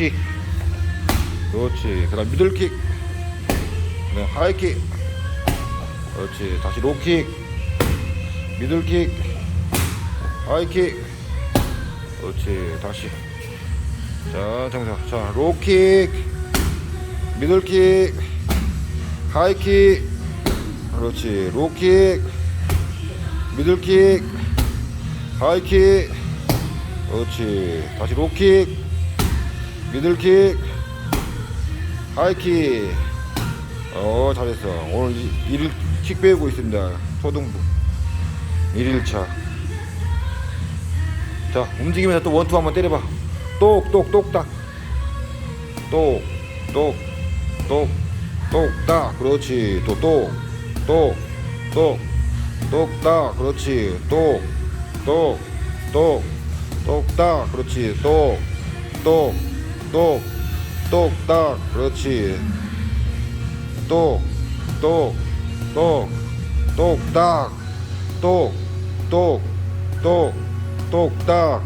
킥. 그렇지. 그 다음 미들킥. 그 다음 하이킥. 그렇지. 다시 로킥. 미들킥. 하이킥. 그렇지. 다시. 자 정상. 자 로킥. 미들킥. 하이킥. 그렇지. 로킥. 미들킥. 하이킥. 그렇지. 다시 로킥 미들킥 하이킥 어 잘했어 오늘 이- 일일 킥 배우고 있습니다 초등부 1일차 자 움직이면서 또 원투 한번 때려봐 똑똑똑딱 똑똑똑똑딱 그렇지 또 똑똑똑똑딱 그렇지 똑똑똑똑딱 그렇지 똑똑 똑 똑 딱. 그렇지. 똑 똑 똑 똑 딱. 똑 똑 똑 똑 딱